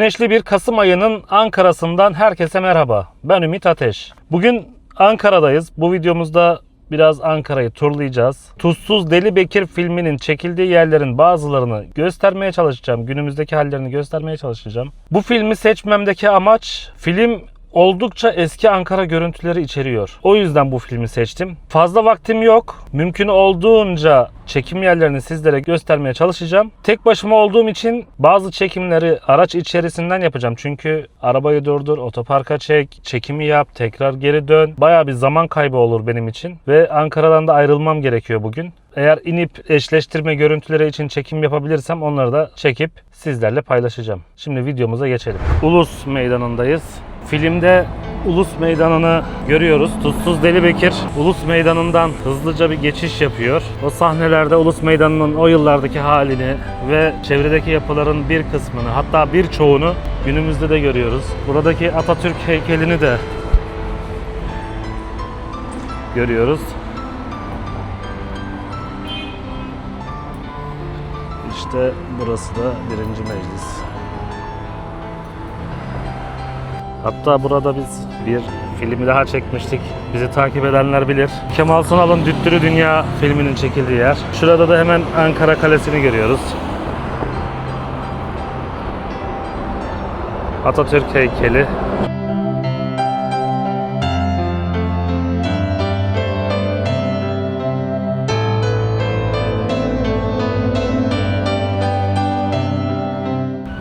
Güneşli bir Kasım ayının Ankara'sından herkese merhaba. Ben Ümit Ateş. Bugün Ankara'dayız. Bu videomuzda biraz Ankara'yı turlayacağız. Tuzsuz Deli Bekir filminin çekildiği yerlerin bazılarını göstermeye çalışacağım. Günümüzdeki hallerini göstermeye çalışacağım. Bu filmi seçmemdeki amaç film oldukça eski Ankara görüntüleri içeriyor. O yüzden bu filmi seçtim. Fazla vaktim yok. Mümkün olduğunca çekim yerlerini sizlere göstermeye çalışacağım. Tek başıma olduğum için bazı çekimleri araç içerisinden yapacağım. Çünkü arabayı durdur, otoparka çek, çekimi yap, tekrar geri dön. Baya bir zaman kaybı olur benim için. Ve Ankara'dan da ayrılmam gerekiyor bugün. Eğer inip eşleştirme görüntüleri için çekim yapabilirsem onları da çekip sizlerle paylaşacağım. Şimdi videomuza geçelim. Ulus Meydanı'ndayız. Filmde Ulus Meydanı'nı görüyoruz. Tuzsuz Deli Bekir Ulus Meydanı'ndan hızlıca bir geçiş yapıyor. O sahnelerde Ulus Meydanı'nın o yıllardaki halini ve çevredeki yapıların bir kısmını hatta birçoğunu günümüzde de görüyoruz. Buradaki Atatürk heykelini de görüyoruz. İşte burası da birinci meclis. Hatta burada biz bir filmi daha çekmiştik. Bizi takip edenler bilir. Kemal Sunal'ın Düttürü Dünya filminin çekildiği yer. Şurada da hemen Ankara Kalesi'ni görüyoruz. Atatürk heykeli.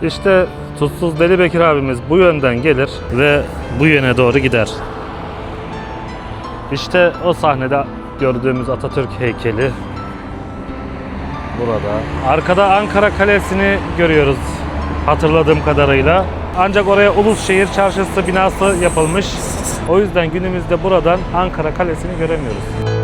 İşte Tutsuz Deli Bekir abimiz bu yönden gelir ve bu yöne doğru gider. İşte o sahnede gördüğümüz Atatürk heykeli burada. Arkada Ankara Kalesi'ni görüyoruz hatırladığım kadarıyla. Ancak oraya Ulusşehir Çarşısı binası yapılmış. O yüzden günümüzde buradan Ankara Kalesi'ni göremiyoruz.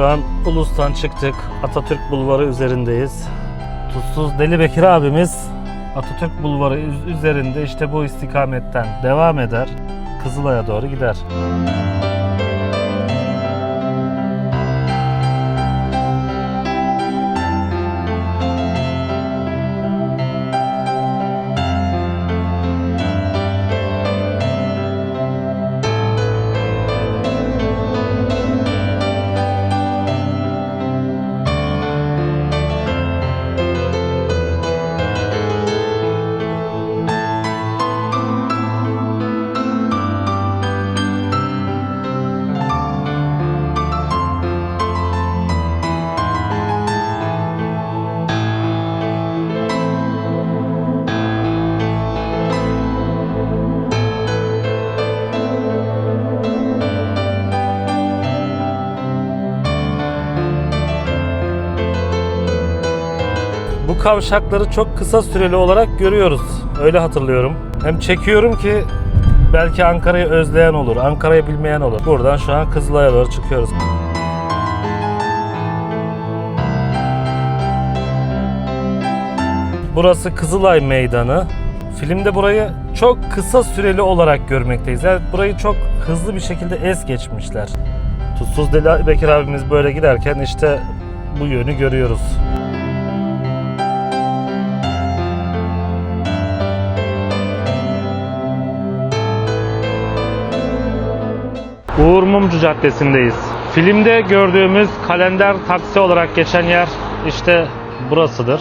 Şu an Ulus'tan çıktık. Atatürk Bulvarı üzerindeyiz. Tuzsuz Deli Bekir abimiz Atatürk Bulvarı üz- üzerinde işte bu istikametten devam eder. Kızılay'a doğru gider. Bu kavşakları çok kısa süreli olarak görüyoruz. Öyle hatırlıyorum. Hem çekiyorum ki belki Ankara'yı özleyen olur, Ankara'yı bilmeyen olur. Buradan şu an Kızılay'a doğru çıkıyoruz. Burası Kızılay Meydanı. Filmde burayı çok kısa süreli olarak görmekteyiz. Yani burayı çok hızlı bir şekilde es geçmişler. Tutsuz Deli Bekir abimiz böyle giderken işte bu yönü görüyoruz. Uğur Mumcu Caddesi'ndeyiz. Filmde gördüğümüz kalender taksi olarak geçen yer işte burasıdır.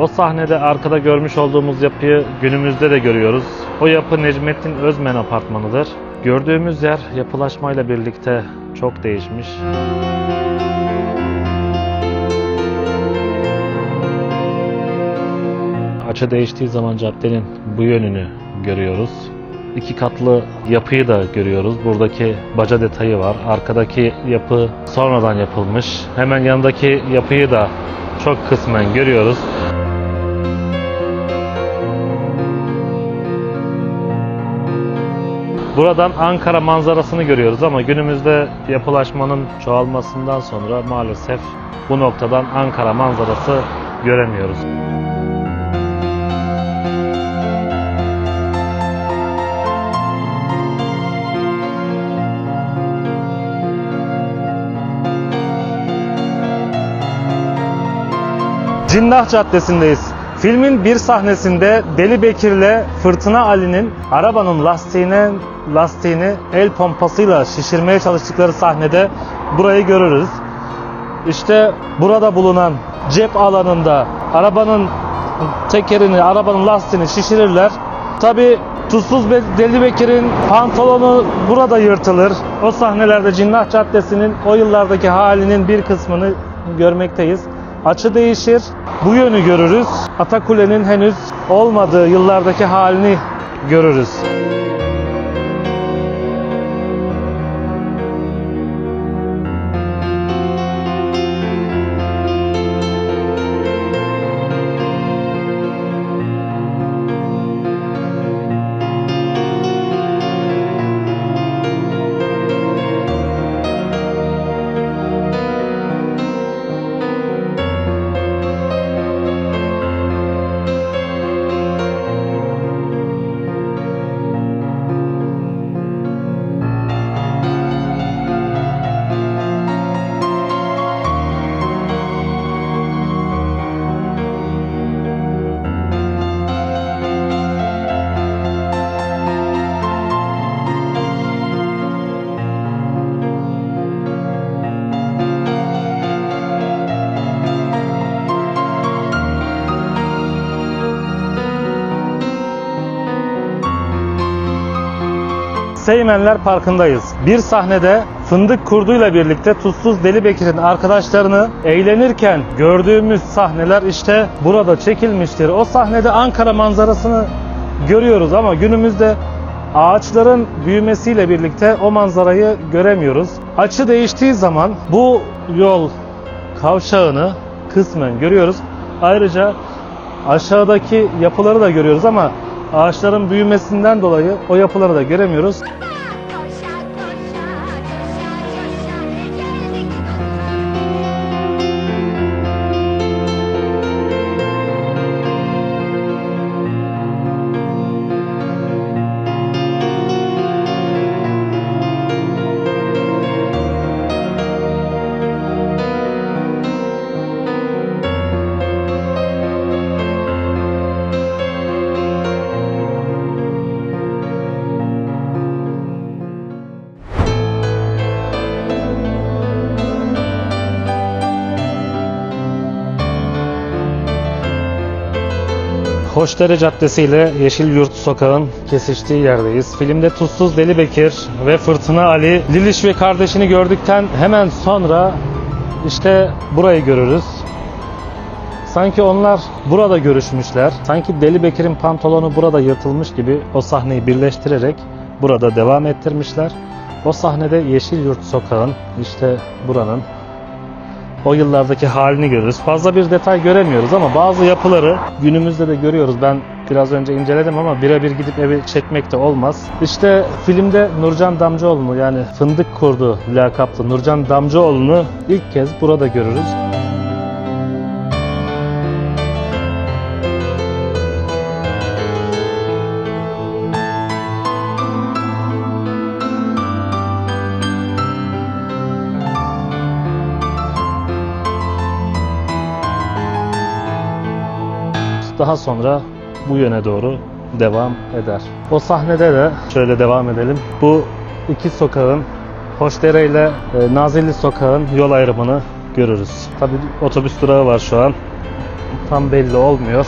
O sahnede arkada görmüş olduğumuz yapıyı günümüzde de görüyoruz. O yapı Necmettin Özmen apartmanıdır. Gördüğümüz yer yapılaşmayla birlikte çok değişmiş. Açı değiştiği zaman caddenin bu yönünü görüyoruz. İki katlı yapıyı da görüyoruz. Buradaki baca detayı var. Arkadaki yapı sonradan yapılmış. Hemen yanındaki yapıyı da çok kısmen görüyoruz. Buradan Ankara manzarasını görüyoruz ama günümüzde yapılaşmanın çoğalmasından sonra maalesef bu noktadan Ankara manzarası göremiyoruz. Cinnah Caddesi'ndeyiz. Filmin bir sahnesinde Deli Bekir'le Fırtına Ali'nin arabanın lastiğine lastiğini el pompasıyla şişirmeye çalıştıkları sahnede burayı görürüz. İşte burada bulunan cep alanında arabanın tekerini, arabanın lastiğini şişirirler. Tabi Tuzsuz Deli Bekir'in pantolonu burada yırtılır. O sahnelerde Cinnah Caddesi'nin o yıllardaki halinin bir kısmını görmekteyiz. Açı değişir. Bu yönü görürüz. Atakule'nin henüz olmadığı yıllardaki halini görürüz. Seymenler Parkı'ndayız. Bir sahnede Fındık Kurdu'yla birlikte Tuzsuz Deli Bekir'in arkadaşlarını eğlenirken gördüğümüz sahneler işte burada çekilmiştir. O sahnede Ankara manzarasını görüyoruz ama günümüzde ağaçların büyümesiyle birlikte o manzarayı göremiyoruz. Açı değiştiği zaman bu yol kavşağını kısmen görüyoruz. Ayrıca aşağıdaki yapıları da görüyoruz ama ağaçların büyümesinden dolayı o yapıları da göremiyoruz. Hoşdere Caddesi ile Yeşil Yurt Sokağın kesiştiği yerdeyiz. Filmde Tuzsuz Deli Bekir ve Fırtına Ali, Liliş ve kardeşini gördükten hemen sonra işte burayı görürüz. Sanki onlar burada görüşmüşler. Sanki Deli Bekir'in pantolonu burada yırtılmış gibi o sahneyi birleştirerek burada devam ettirmişler. O sahnede Yeşil Yurt Sokağın işte buranın o yıllardaki halini görürüz. Fazla bir detay göremiyoruz ama bazı yapıları günümüzde de görüyoruz. Ben biraz önce inceledim ama birebir gidip evi çekmek de olmaz. İşte filmde Nurcan Damcıoğlu'nu yani Fındık Kurdu lakaplı Nurcan Damcıoğlu'nu ilk kez burada görürüz. Daha sonra bu yöne doğru devam eder. O sahnede de şöyle devam edelim. Bu iki sokağın Hoşdere ile e, Nazilli sokağın yol ayrımını görürüz. Tabii otobüs durağı var şu an. Tam belli olmuyor.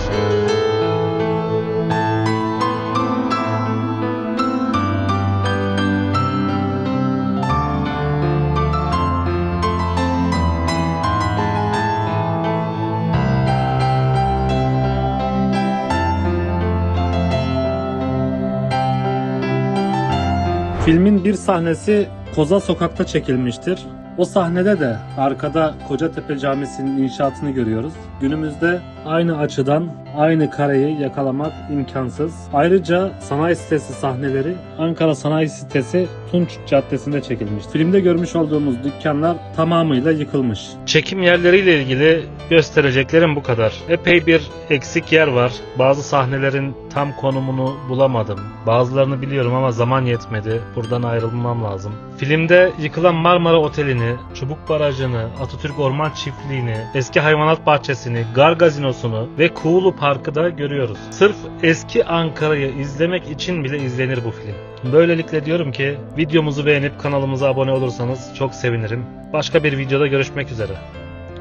Filmin bir sahnesi Koza Sokak'ta çekilmiştir. O sahnede de arkada Kocatepe Camisi'nin inşaatını görüyoruz. Günümüzde aynı açıdan aynı kareyi yakalamak imkansız. Ayrıca sanayi sitesi sahneleri Ankara Sanayi Sitesi Tunç Caddesi'nde çekilmiş. Filmde görmüş olduğumuz dükkanlar tamamıyla yıkılmış. Çekim yerleriyle ilgili göstereceklerim bu kadar. Epey bir eksik yer var. Bazı sahnelerin tam konumunu bulamadım. Bazılarını biliyorum ama zaman yetmedi. Buradan ayrılmam lazım. Filmde yıkılan Marmara Oteli'ni, Çubuk Barajı'nı, Atatürk Orman Çiftliği'ni, eski hayvanat bahçesini, Gar Gazinosu'nu ve Kuğulu Parkı da görüyoruz. Sırf eski Ankara'yı izlemek için bile izlenir bu film. Böylelikle diyorum ki videomuzu beğenip kanalımıza abone olursanız çok sevinirim. Başka bir videoda görüşmek üzere.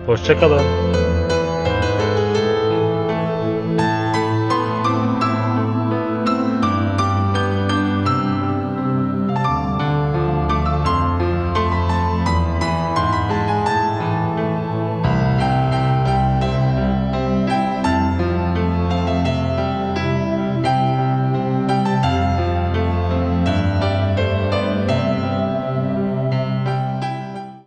Hoşçakalın.